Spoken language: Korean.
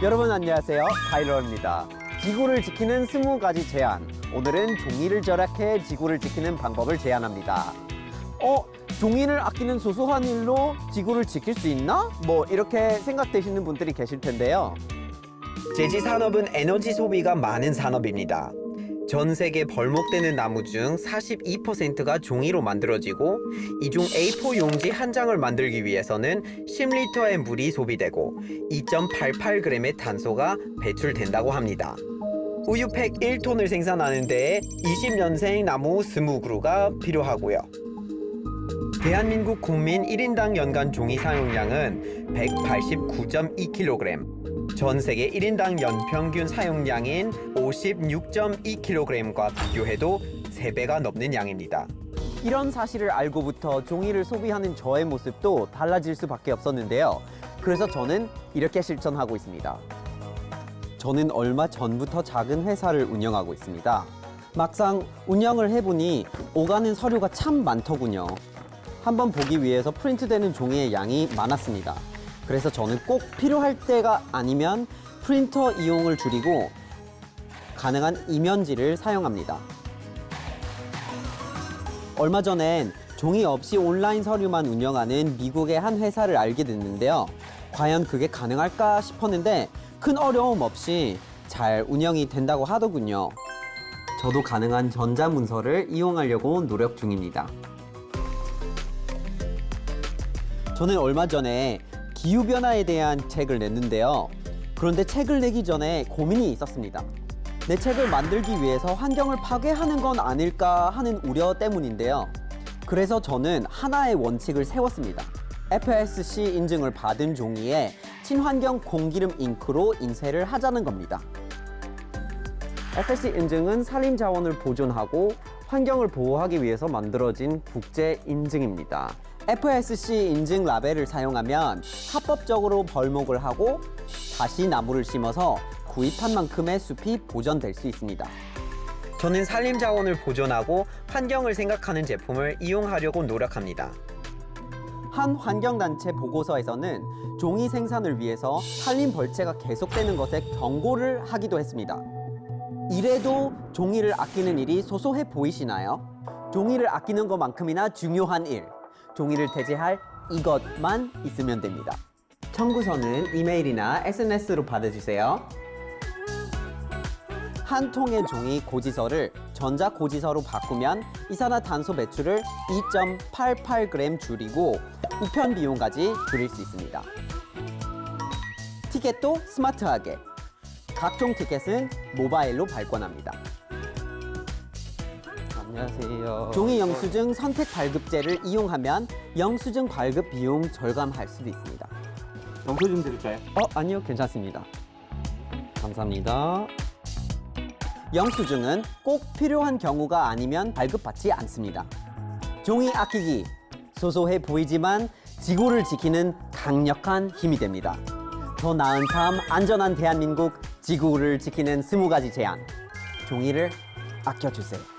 여러분 안녕하세요. 타이러입니다. 지구를 지키는 20가지 제안. 오늘은 종이를 절약해 지구를 지키는 방법을 제안합니다. 어? 종이를 아끼는 소소한 일로 지구를 지킬 수 있나? 뭐 이렇게 생각되시는 분들이 계실 텐데요. 제지 산업은 에너지 소비가 많은 산업입니다. 전 세계 벌목되는 나무 중 42%가 종이로 만들어지고 이 중 A4 용지 한 장을 만들기 위해서는 10리터의 물이 소비되고 2.88g의 탄소가 배출된다고 합니다. 우유팩 1톤을 생산하는 데에 20년생 나무 20그루가 필요하고요. 대한민국 국민 1인당 연간 종이 사용량은 189.2kg. 전 세계 1인당 연평균 사용량인 56.2kg과 비교해도 3배가 넘는 양입니다. 이런 사실을 알고부터 종이를 소비하는 저의 모습도 달라질 수밖에 없었는데요. 그래서 저는 이렇게 실천하고 있습니다. 저는 얼마 전부터 작은 회사를 운영하고 있습니다. 막상 운영을 해보니 오가는 서류가 참 많더군요. 한번 보기 위해서 프린트되는 종이의 양이 많았습니다. 그래서 저는 꼭 필요할 때가 아니면 프린터 이용을 줄이고 가능한 이면지를 사용합니다. 얼마 전엔 종이 없이 온라인 서류만 운영하는 미국의 한 회사를 알게 됐는데요. 과연 그게 가능할까 싶었는데 큰 어려움 없이 잘 운영이 된다고 하더군요. 저도 가능한 전자문서를 이용하려고 노력 중입니다. 저는 얼마 전에 기후변화에 대한 책을 냈는데요. 그런데 책을 내기 전에 고민이 있었습니다. 내 책을 만들기 위해서 환경을 파괴하는 건 아닐까 하는 우려 때문인데요. 그래서 저는 하나의 원칙을 세웠습니다. FSC 인증을 받은 종이에 친환경 공기름 잉크로 인쇄를 하자는 겁니다. FSC 인증은 산림 자원을 보존하고 환경을 보호하기 위해서 만들어진 국제 인증입니다. FSC 인증 라벨을 사용하면 합법적으로 벌목을 하고 다시 나무를 심어서 구입한 만큼의 숲이 보존될 수 있습니다. 저는 산림 자원을 보존하고 환경을 생각하는 제품을 이용하려고 노력합니다. 한 환경단체 보고서에서는 종이 생산을 위해서 산림 벌채가 계속되는 것에 경고를 하기도 했습니다. 이래도 종이를 아끼는 일이 소소해 보이시나요? 종이를 아끼는 것만큼이나 중요한 일. 종이를 대체할 이것만 있으면 됩니다. 청구서는 이메일이나 SNS로 받아주세요. 한 통의 종이 고지서를 전자 고지서로 바꾸면 이산화탄소 배출을 2.88g 줄이고 우편 비용까지 줄일 수 있습니다. 티켓도 스마트하게 각종 티켓은 모바일로 발권합니다. 안녕하세요. 종이 영수증 선택 발급제를 이용하면 영수증 발급 비용 절감할 수도 있습니다. 영수증 드릴까요? 어, 아니요, 괜찮습니다. 감사합니다. 영수증은 꼭 필요한 경우가 아니면 발급받지 않습니다. 종이 아끼기 소소해 보이지만 지구를 지키는 강력한 힘이 됩니다. 더 나은 삶, 안전한 대한민국, 지구를 지키는 스무 가지 제안. 종이를 아껴주세요.